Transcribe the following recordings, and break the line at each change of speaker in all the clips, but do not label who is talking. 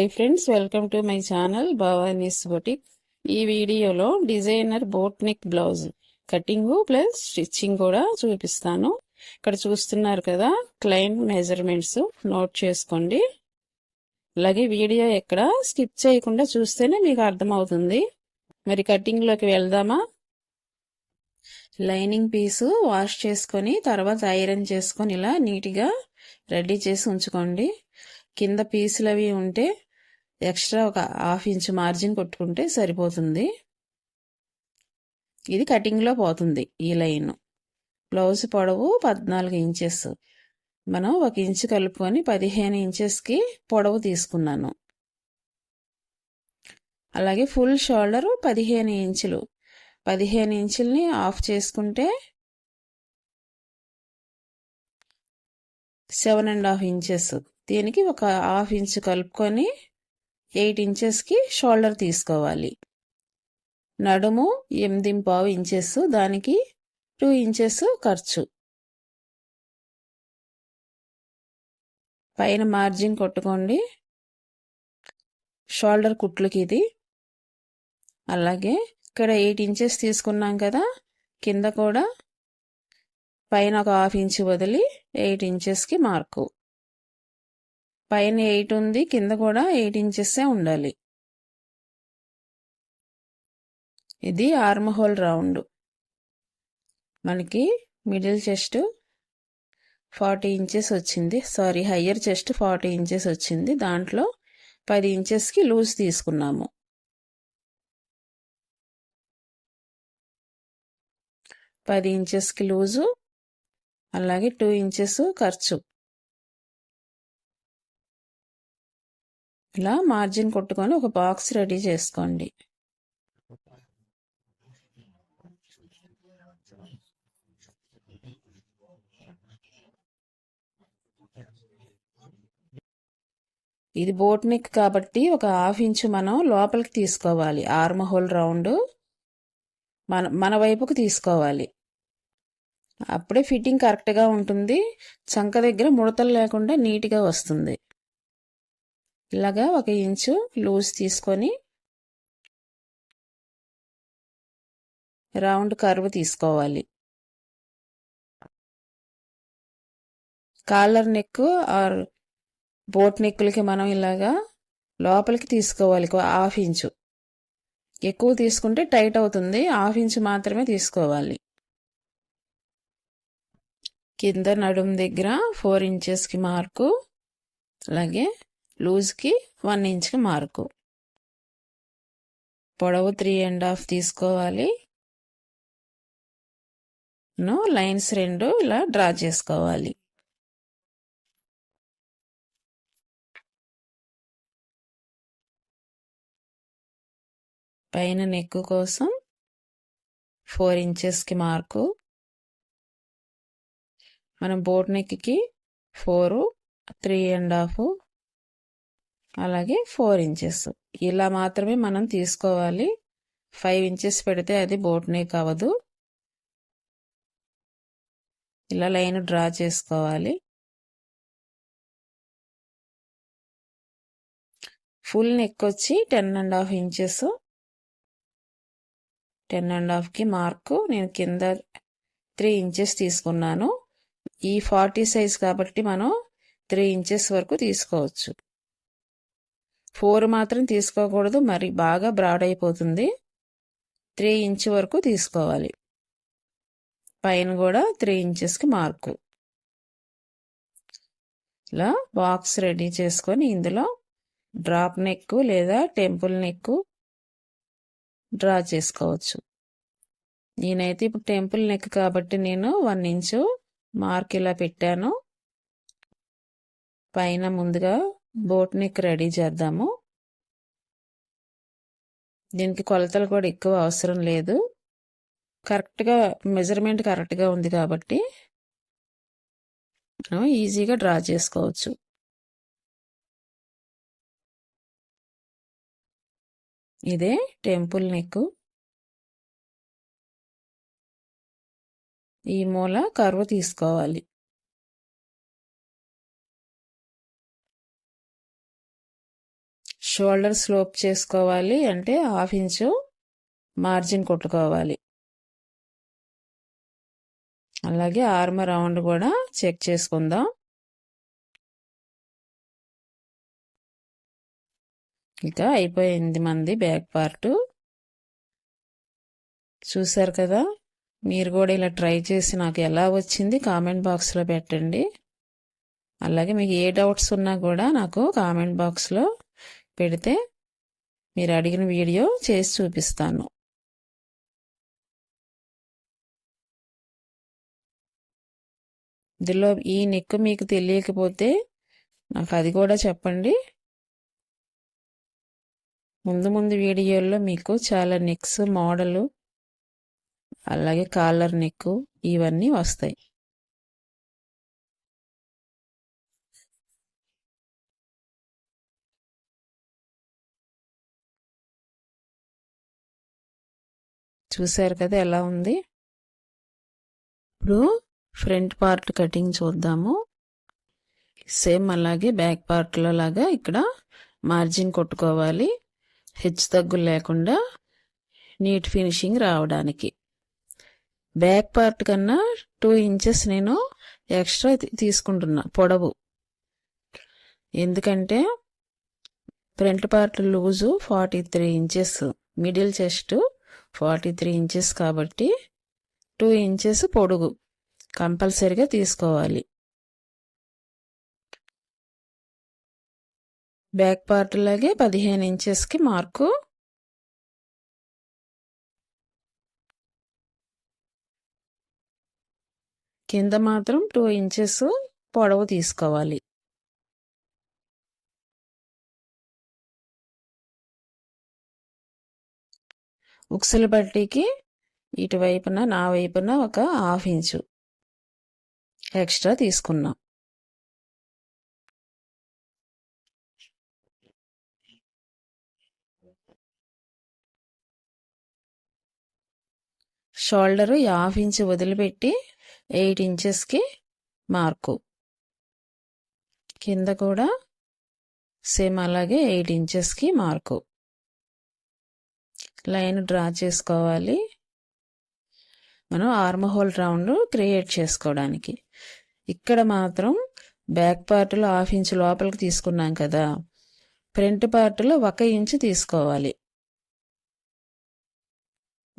Hi friends welcome to my channel Bhavani's boutique ఈ వీడియోలో designer boat neck blouse cutting plus stitching కూడా చూపిస్తాను. ఇక్కడ చూస్తున్నారు కదా క్లైంట్ మెజర్మెంట్స్ నోట్ చేసుకోండి. అలాగే వీడియో ఎక్కడ స్కిప్ చేయకుండా చూస్తేనే మీకు అర్థమవుతుంది. మరి కటింగ్లోకి వెళ్దామా? లైనింగ్ పీసు వాష్ చేసుకొని తర్వాత ఐరన్ చేసుకొని ఇలా నీట్గా రెడీ చేసి ఉంచుకోండి. కింద పీసులు అవి ఉంటే ఎక్స్ట్రా ఒక హాఫ్ ఇంచ్ మార్జిన్ కొట్టుకుంటే సరిపోతుంది. ఇది కటింగ్లో పోతుంది ఈ లైన్. బ్లౌజ్ పొడవు పద్నాలుగు ఇంచెస్. మనం ఒక ఇంచ్ కలుపుకొని పదిహేను ఇంచెస్కి పొడవు తీసుకున్నాను. అలాగే ఫుల్ షోల్డర్ పదిహేను ఇంచులు. పదిహేను ఇంచుల్ని ఆఫ్ చేసుకుంటే సెవెన్ అండ్ హాఫ్ ఇంచెస్. దీనికి ఒక హాఫ్ ఇంచ్ కలుపుకొని ఎయిట్ ఇంచెస్కి షోల్డర్ తీసుకోవాలి. నడుము ఎనిమిది పావు ఇంచెస్ దానికి టూ ఇంచెస్ ఖర్చు. పైన మార్జిన్ కొట్టుకోండి. షోల్డర్ కుట్లకి ఇది. అలాగే ఇక్కడ ఎయిట్ ఇంచెస్ తీసుకున్నాం కదా కింద కూడా పైన ఒక హాఫ్ ఇంచ్ వదిలి ఎయిట్ ఇంచెస్కి మార్కు. పైన ఎయిట్ ఉంది కింద కూడా ఎయిట్ ఇంచెస్సే ఉండాలి. ఇది ఆర్మ్ హోల్ రౌండ్. మనకి మిడిల్ చెస్ట్ ఫార్టీ ఇంచెస్ వచ్చింది. Sorry higher chest forty inches వచ్చింది. దాంట్లో పది ఇంచెస్కి లూజ్ తీసుకున్నాము. పది ఇంచెస్కి లూజు అలాగే టూ ఇంచెస్ ఖర్చు. ఇలా మార్జిన్ కొట్టుకొని ఒక బాక్స్ రెడీ చేసుకోండి. ఇది బోట్ నెక్ కాబట్టి ఒక హాఫ్ ఇంచు మనం లోపలికి తీసుకోవాలి. ఆర్మ్ హోల్ రౌండ్ మన మన వైపుకు తీసుకోవాలి. అప్పుడే ఫిట్టింగ్ కరెక్ట్గా ఉంటుంది. చంక దగ్గర ముడతలు లేకుండా నీట్గా వస్తుంది. ఇలాగా ఒక ఇంచు లూజ్ తీసుకొని రౌండ్ కర్వ్ తీసుకోవాలి. కాలర్ నెక్ ఆర్ బోట్ నెక్కులకి మనం ఇలాగా లోపలికి తీసుకోవాలి హాఫ్ ఇంచు. ఎక్కువ తీసుకుంటే టైట్ అవుతుంది హాఫ్ ఇంచు మాత్రమే తీసుకోవాలి. కింద నడుము దగ్గర ఫోర్ ఇంచెస్కి మార్కు అలాగే లూజ్కి వన్ ఇంచ్కి మార్కు. పొడవు త్రీ అండ్ హాఫ్ తీసుకోవాలి. లైన్స్ రెండు ఇలా డ్రా చేసుకోవాలి. పైన నెక్ కోసం ఫోర్ ఇంచెస్కి మార్కు. మనం బోట్ నెక్కి ఫోరు త్రీ అండ్ హాఫ్ అలాగే ఫోర్ ఇంచెస్. ఇలా మాత్రమే మనం తీసుకోవాలి. ఫైవ్ ఇంచెస్ పెడితే అది బోట్ నెక్ అవ్వదు ఇలా లైన్ డ్రా చేసుకోవాలి. ఫుల్ నెక్ వచ్చి ten and half inches. Ten and హాఫ్కి mark. నేను కింద త్రీ ఇంచెస్ తీసుకున్నాను. ఈ ఫార్టీ సైజ్ కాబట్టి మనం త్రీ ఇంచెస్ వరకు తీసుకోవచ్చు. ఫోర్ మాత్రం తీసుకోకూడదు. మరి బాగా బ్రాడ్ అయిపోతుంది. త్రీ ఇంచ్ వరకు తీసుకోవాలి. పైన కూడా త్రీ ఇంచెస్కి మార్కు. ఇలా బాక్స్ రెడీ చేసుకొని ఇందులో డ్రాప్ నెక్ లేదా టెంపుల్ నెక్ డ్రా చేసుకోవచ్చు. నేనైతే ఇప్పుడు టెంపుల్ నెక్ కాబట్టి నేను వన్ ఇంచు మార్క్ ఇలా పెట్టాను. పైన ముందుగా బోట్ నెక్ రెడీ చేద్దాము. దీనికి కొలతలు కూడా ఎక్కువ అవసరం లేదు. కరెక్ట్గా మెజర్మెంట్ కరెక్ట్గా ఉంది కాబట్టి మనం ఈజీగా డ్రా చేసుకోవచ్చు. ఇదే టెంపుల్ నెక్. ఈ మూల కరువు తీసుకోవాలి. షోల్డర్ స్లోప్ చేసుకోవాలి అంటే హాఫ్ ఇంచు మార్జిన్ కొట్టుకోవాలి. అలాగే ఆర్మ్ రౌండ్ కూడా చెక్ చేసుకుందాం. ఇక అయిపోయింది మంది బ్యాక్ పార్ట్. చూసారు కదా? మీరు కూడా ఇలా ట్రై చేసి నాకు ఎలా వచ్చింది కామెంట్ బాక్స్లో పెట్టండి. అలాగే మీకు ఏ డౌట్స్ ఉన్నా కూడా నాకు కామెంట్ బాక్స్లో పెడితే మీరు అడిగిన వీడియో చేసి చూపిస్తాను. ఇందులో ఈ నెక్ మీకు తెలియకపోతే నాకు అది కూడా చెప్పండి. ముందు ముందు వీడియోల్లో మీకు చాలా నెక్స్ మోడలు అలాగే కాలర్ నెక్ ఇవన్నీ వస్తాయి. చూసారు కదా ఎలా ఉంది? ఇప్పుడు ఫ్రంట్ పార్ట్ కటింగ్ చూద్దాము. సేమ్ అలాగే బ్యాక్ పార్ట్లో లాగా ఇక్కడ మార్జిన్ కొట్టుకోవాలి. హెచ్చు తగ్గులు లేకుండా నీట్ ఫినిషింగ్ రావడానికి. బ్యాక్ పార్ట్ కన్నా టూ ఇంచెస్ నేను ఎక్స్ట్రా తీసుకుంటున్నా పొడవు. ఎందుకంటే front part loose forty three inches middle chest. Forty three inches కాబట్టి టూ ఇంచెస్ పొడుగు. కంపల్సరిగా తీసుకోవాలి. బ్యాక్ పార్ట్ లాగే పదిహేను ఇంచెస్కి మార్కు. కింద మాత్రం టూ ఇంచెస్ పొడవు తీసుకోవాలి. ఉక్సుల బట్టీకి ఇటువైపున నా వైపున ఒక హాఫ్ ఇంచు ఎక్స్ట్రా తీసుకున్నాం. షోల్డరు హాఫ్ ఇంచ్ వదిలిపెట్టి ఎయిట్ ఇంచెస్కి మార్కు. కింద కూడా సేమ్ అలాగే ఎయిట్ ఇంచెస్కి మార్కు. లైన్ డ్రా చేసుకోవాలి. మనం ఆర్మ్ హోల్ రౌండ్ క్రియేట్ చేసుకోవడానికి. ఇక్కడ మాత్రం బ్యాక్ పార్ట్లో హాఫ్ ఇంచ్ లోపలికి తీసుకున్నాం కదా. ఫ్రంట్ పార్ట్లో ఒక ఇంచు తీసుకోవాలి.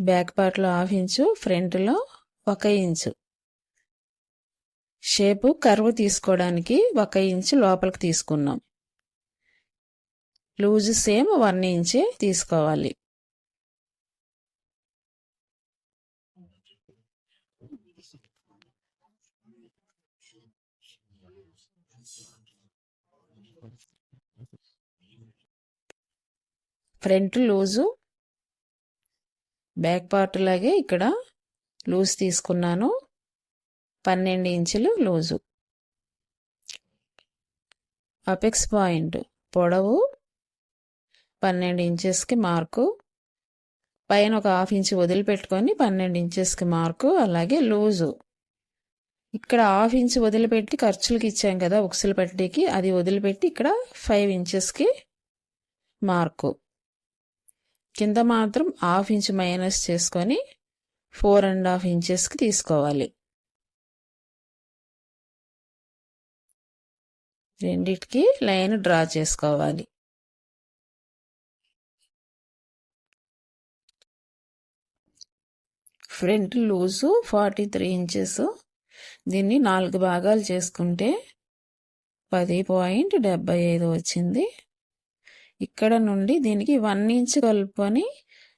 బ్యాక్ పార్ట్లో హాఫ్ ఇంచు ఫ్రంట్లో ఒక ఇంచు షేపు కర్వ్ తీసుకోవడానికి ఒక ఇంచు లోపలికి తీసుకున్నాం. లూజ్ సేమ్ వన్ ఇంచే తీసుకోవాలి. ఫ్రంట్ లూజు బ్యాక్ పార్ట్ లాగే ఇక్కడ లూజ్ తీసుకున్నాను. పన్నెండు ఇంచులు లూజు. అపెక్స్ పాయింట్ పొడవు పన్నెండు ఇంచెస్కి మార్కు. పైన ఒక హాఫ్ ఇంచ్ వదిలిపెట్టుకొని పన్నెండు ఇంచెస్కి మార్కు అలాగే లూజు. ఇక్కడ హాఫ్ ఇంచ్ వదిలిపెట్టి ఖర్చులకి ఇచ్చాం కదా ఉక్సులు పట్టికి. అది వదిలిపెట్టి ఇక్కడ ఫైవ్ ఇంచెస్కి మార్కు. కింద మాత్రం హాఫ్ ఇంచ్ మైనస్ చేసుకొని ఫోర్ అండ్ హాఫ్ ఇంచెస్కి తీసుకోవాలి. రెండిటికి లైన్ డ్రా చేసుకోవాలి. Front loose forty three inches దీన్ని నాలుగు భాగాలు చేసుకుంటే పది పాయింట్ డెబ్బై ఐదు వచ్చింది. ఇక్కడ నుండి దీనికి వన్ ఇంచ్ కలుపుకొని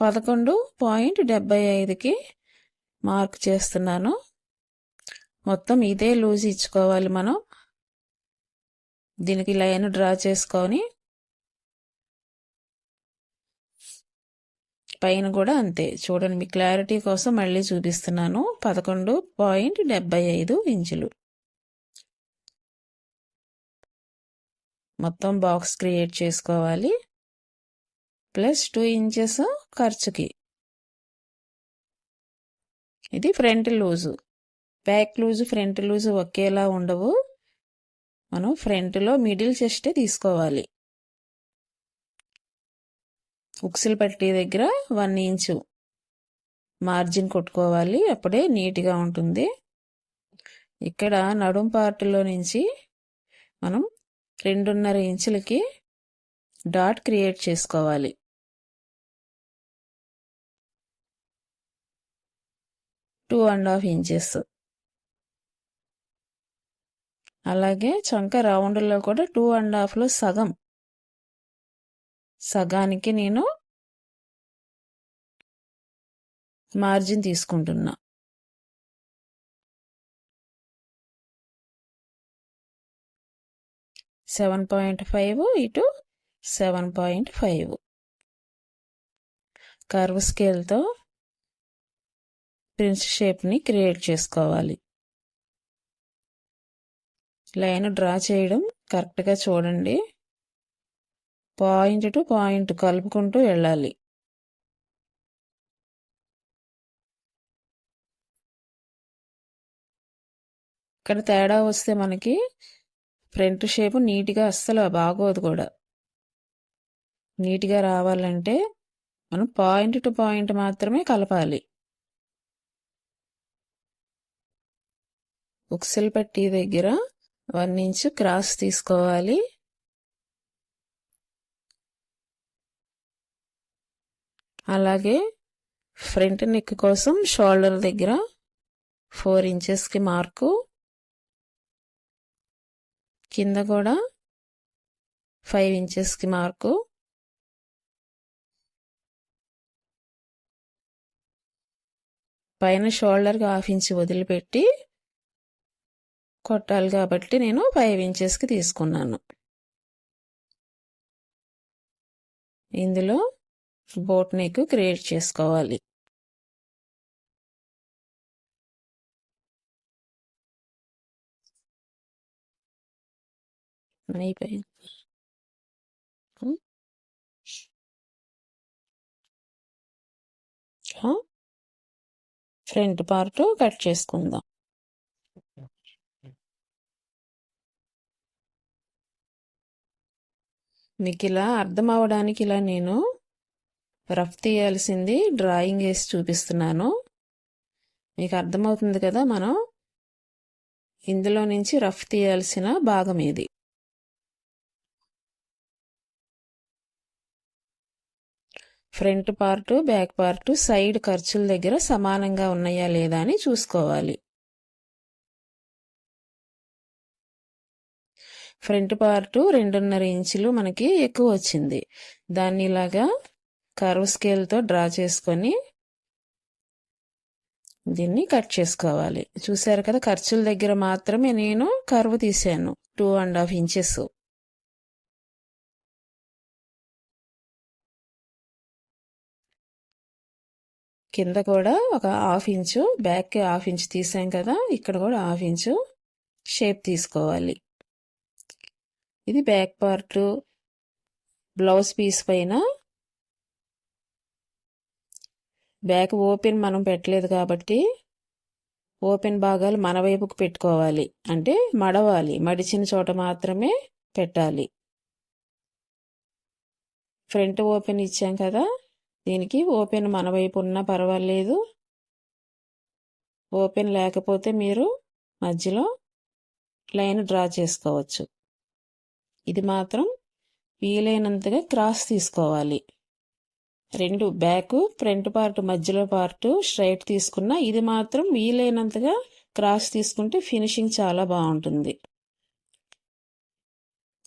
పదకొండు పాయింట్ డెబ్బై ఐదుకి మార్క్ చేస్తున్నాను. మొత్తం ఇదే లూజ్ ఇచ్చుకోవాలి మనం. దీనికి లైన్ డ్రా చేసుకొని పైన కూడా అంతే. చూడండి మీ క్లారిటీ కోసం మళ్ళీ చూపిస్తున్నాను. పదకొండు పాయింట్ డెబ్బై ఐదు ఇంచులు. మొత్తం బాక్స్ క్రియేట్ చేసుకోవాలి. ప్లస్ టూ ఇంచెస్ ఖర్చుకి. ఇది front loose back loose front loose ఒకేలా ఉండవు. మనం ఫ్రంట్లో మిడిల్ చెస్టే తీసుకోవాలి. ఉక్సులు పట్టి దగ్గర వన్ ఇంచు మార్జిన్ కొట్టుకోవాలి. అప్పుడే నీట్గా ఉంటుంది. ఇక్కడ నడుం పార్ట్లో నుంచి మనం రెండున్నర ఇంచులకి డాట్ క్రియేట్ చేసుకోవాలి. Two and half inches. అలాగే చంక రౌండ్లో కూడా టూ అండ్ హాఫ్లో సగం సగానికి నేను మార్జిన్ తీసుకుంటున్నా. సెవెన్ పాయింట్ ఫైవ్ ఇటు సెవెన్ పాయింట్ ఫైవ్ కర్వ్ స్కేల్తో ప్రిన్స్ షేప్ని క్రియేట్ చేసుకోవాలి. లైన్ డ్రా చేయడం కరెక్ట్గా చూడండి. పాయింట్ టు పాయింట్ కలుపుకుంటూ వెళ్ళాలి. ఇక్కడ తేడా వస్తే మనకి ఫ్రంట్ షేప్ నీట్గా అస్సలు బాగోదు కూడా. నీట్గా రావాలంటే మనం పాయింట్ టు పాయింట్ మాత్రమే కలపాలి. ఉక్సెల్ పట్టి దగ్గర వన్ ఇంచ్ క్రాస్ తీసుకోవాలి. అలాగే ఫ్రంట్ నెక్ కోసం షోల్డర్ దగ్గర ఫోర్ ఇంచెస్కి మార్కు. కింద కూడా ఫైవ్ ఇంచెస్కి మార్కు. పైన షోల్డర్కి హాఫ్ ఇంచ్ వదిలిపెట్టి కొట్టాలి కాబట్టి నేను ఫైవ్ ఇంచెస్కి తీసుకున్నాను. ఇందులో బోట్ నెక్ క్రియేట్ చేసుకోవాలి. అయిపోయింది. ఫ్రంట్ పార్ట్ కట్ చేసుకుందాం. మీకు ఇలా అర్థం అవడానికి ఇలా నేను రఫ్ తీయాల్సింది డ్రాయింగ్ వేసి చూపిస్తున్నాను. మీకు అర్థమవుతుంది కదా మనం? ఇందులో నుంచి రఫ్ తీయాల్సిన భాగం ఇది front part back part side ఖర్చుల దగ్గర సమానంగా ఉన్నాయా లేదా అని చూసుకోవాలి. ఫ్రంట్ పార్ట్ రెండున్నర ఇంచులు మనకి ఎక్కువ వచ్చింది. దాన్ని ఇలాగా కర్వ్ స్కేల్తో డ్రా చేసుకొని దీన్ని కట్ చేసుకోవాలి. చూసారు కదా ఖర్చుల దగ్గర మాత్రమే నేను కర్వ్ తీసాను టూ అండ్ హాఫ్ ఇంచెస్ కింద కూడా ఒక హాఫ్ ఇంచు బ్యాక్కి హాఫ్ ఇంచ్ తీసాం కదా ఇక్కడ కూడా హాఫ్ ఇంచు షేప్ తీసుకోవాలి. ఇది బ్యాక్ పార్ట్ బ్లౌజ్ పీస్ పైన బ్యాక్ ఓపెన్ మనం పెట్టలేదు కాబట్టి ఓపెన్ భాగాలు మన వైపుకు పెట్టుకోవాలి. అంటే మడవాలి. మడిచిన చోట మాత్రమే పెట్టాలి. ఫ్రంట్ ఓపెన్ ఇచ్చాం కదా. దీనికి ఓపెన్ మన వైపు ఉన్నా పర్వాలేదు. ఓపెన్ లేకపోతే మీరు మధ్యలో లైన్ డ్రా చేసుకోవచ్చు. ఇది మాత్రం వీలైనంతగా క్రాస్ తీసుకోవాలి. రెండు బ్యాక్ ఫ్రంట్ పార్ట్ మధ్యలో పార్ట్ స్ట్రైట్ తీసుకున్న ఇది మాత్రం వీలైనంతగా క్రాస్ తీసుకుంటే ఫినిషింగ్ చాలా బాగుంటుంది.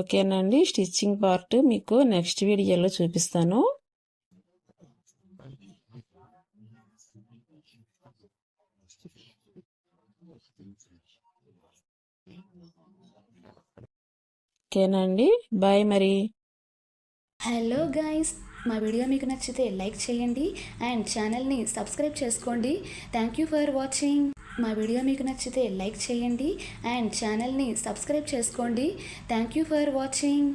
ఓకేనండి స్టిచ్చింగ్ పార్ట్ మీకు నెక్స్ట్ వీడియోలో చూపిస్తాను. ఓకేనండి బాయ్ మరి.
హలో గైస్ మా వీడియో మీకు నచ్చితే లైక్ చేయండి అండ్ ఛానల్ని సబ్స్క్రైబ్ చేసుకోండి. థ్యాంక్ యూ ఫర్ వాచింగ్ మా వీడియో మీకు నచ్చితే లైక్ చేయండి అండ్ ఛానల్ని సబ్స్క్రైబ్ చేసుకోండి. Thank you for watching